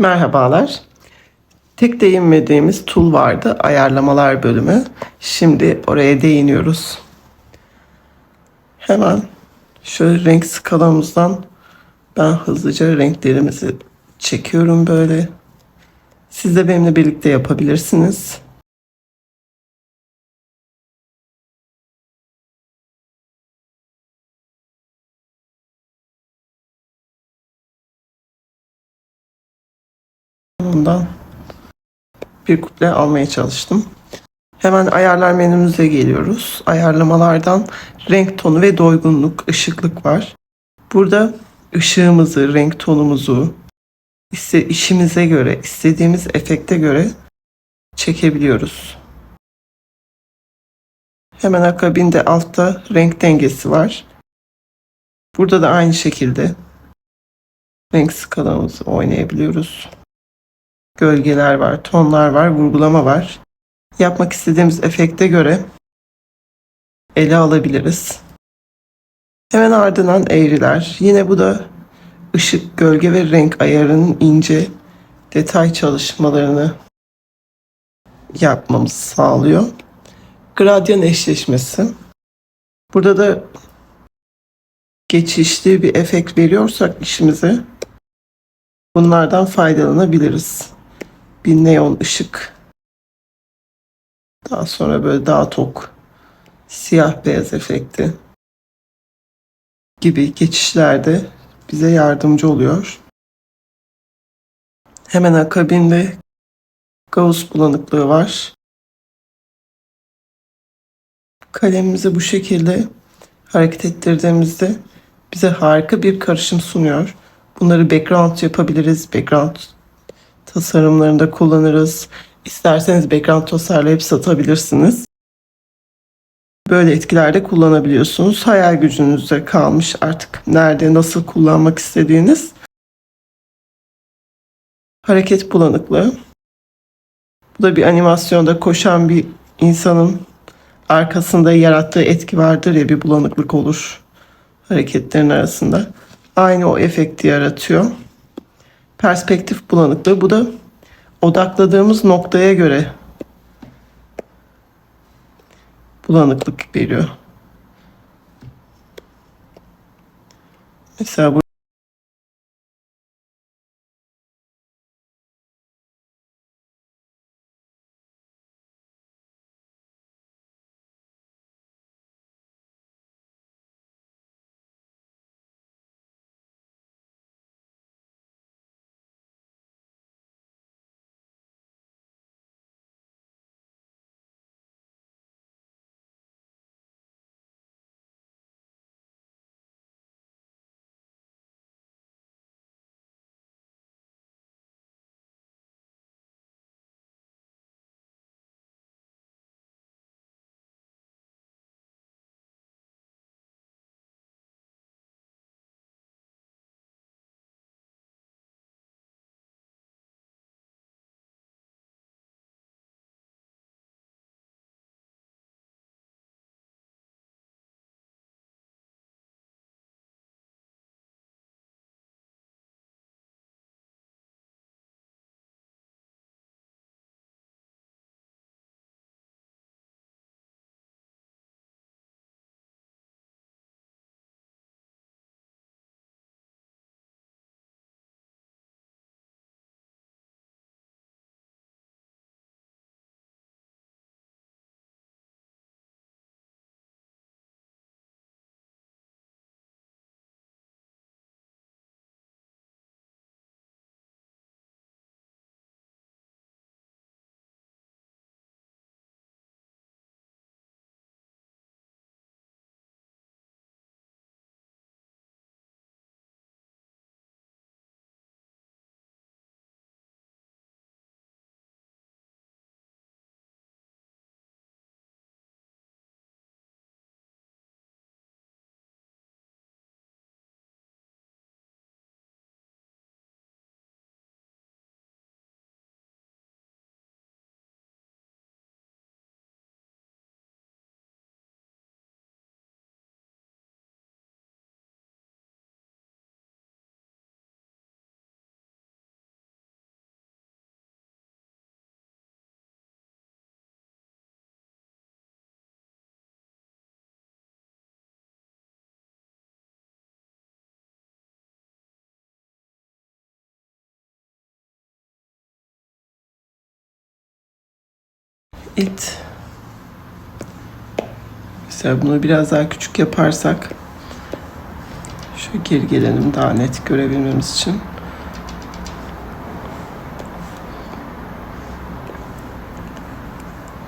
Merhabalar. Tek değinmediğimiz tool vardı. Ayarlamalar bölümü. Şimdi oraya değiniyoruz. Hemen şöyle renk skalamızdan ben hızlıca renklerimizi çekiyorum böyle. Siz de benimle birlikte yapabilirsiniz. Bundan bir kuple almaya çalıştım. Hemen ayarlar menümüze geliyoruz. Ayarlamalardan renk tonu ve doygunluk, ışıklık var. Burada ışığımızı, renk tonumuzu iste, işimize göre, istediğimiz efekte göre çekebiliyoruz. Hemen akabinde altta renk dengesi var. Burada da aynı şekilde renk skalamızı oynayabiliyoruz gölgeler var, tonlar var, vurgulama var. Yapmak istediğimiz efekte göre ele alabiliriz. Hemen ardından eğriler. Yine bu da ışık, gölge ve renk ayarının ince detay çalışmalarını yapmamızı sağlıyor. Gradyan eşleşmesi. Burada da geçişli bir efekt veriyorsak işimize bunlardan faydalanabiliriz bir neon ışık. Daha sonra böyle daha tok siyah beyaz efekti gibi geçişlerde bize yardımcı oluyor. Hemen akabinde Gauss bulanıklığı var. Kalemimizi bu şekilde hareket ettirdiğimizde bize harika bir karışım sunuyor. Bunları background yapabiliriz. Background tasarımlarında kullanırız. İsterseniz background tasarlayıp satabilirsiniz. Böyle etkilerde kullanabiliyorsunuz. Hayal gücünüzde kalmış artık nerede nasıl kullanmak istediğiniz. Hareket bulanıklığı. Bu da bir animasyonda koşan bir insanın arkasında yarattığı etki vardır ya bir bulanıklık olur hareketlerin arasında. Aynı o efekti yaratıyor perspektif bulanıklığı. Bu da odakladığımız noktaya göre bulanıklık veriyor. Mesela bu it. Mesela bunu biraz daha küçük yaparsak şu geri gelelim daha net görebilmemiz için.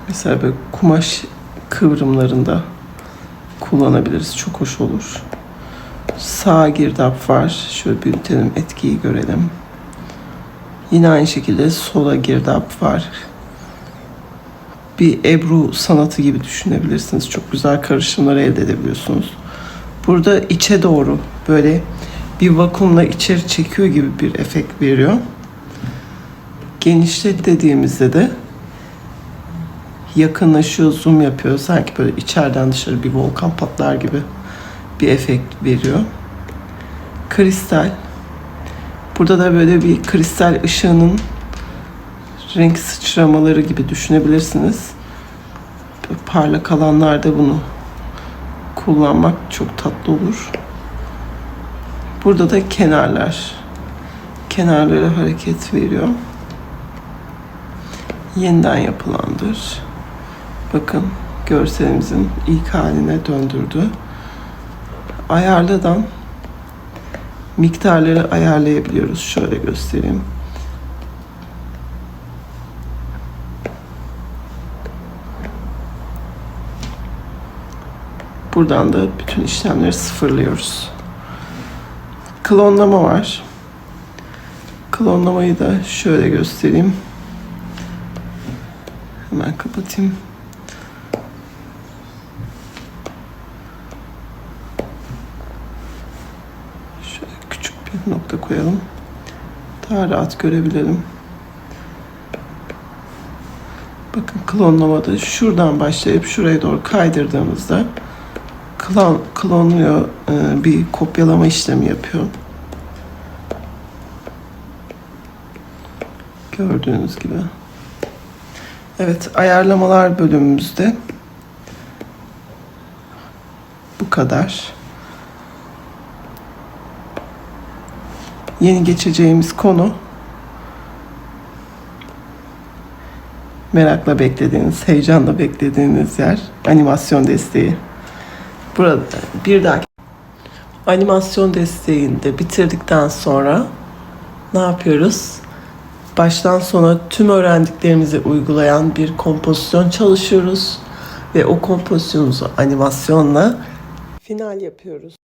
Mesela böyle kumaş kıvrımlarında kullanabiliriz. Çok hoş olur. Sağ girdap var. Şöyle büyütelim etkiyi görelim. Yine aynı şekilde sola girdap var. Bir ebru sanatı gibi düşünebilirsiniz. Çok güzel karışımlar elde edebiliyorsunuz. Burada içe doğru böyle bir vakumla içeri çekiyor gibi bir efekt veriyor. Genişlet dediğimizde de yakınlaşıyor, zoom yapıyor. Sanki böyle içeriden dışarı bir volkan patlar gibi bir efekt veriyor. Kristal. Burada da böyle bir kristal ışığının renk sıçramaları gibi düşünebilirsiniz. Parlak alanlarda bunu kullanmak çok tatlı olur. Burada da kenarlar. Kenarlara hareket veriyor. Yeniden yapılandır. Bakın görselimizin ilk haline döndürdü. Ayarladan miktarları ayarlayabiliyoruz. Şöyle göstereyim. Buradan da bütün işlemleri sıfırlıyoruz. Klonlama var. Klonlamayı da şöyle göstereyim. Hemen kapatayım. Şöyle küçük bir nokta koyalım. Daha rahat görebilelim. Bakın klonlamada şuradan başlayıp şuraya doğru kaydırdığımızda klon, klonluyor, e, bir kopyalama işlemi yapıyor. Gördüğünüz gibi. Evet, ayarlamalar bölümümüzde bu kadar. Yeni geçeceğimiz konu merakla beklediğiniz, heyecanla beklediğiniz yer animasyon desteği. Burada bir dahaki animasyon desteğini de bitirdikten sonra ne yapıyoruz? Baştan sona tüm öğrendiklerimizi uygulayan bir kompozisyon çalışıyoruz ve o kompozisyonumuzu animasyonla final yapıyoruz.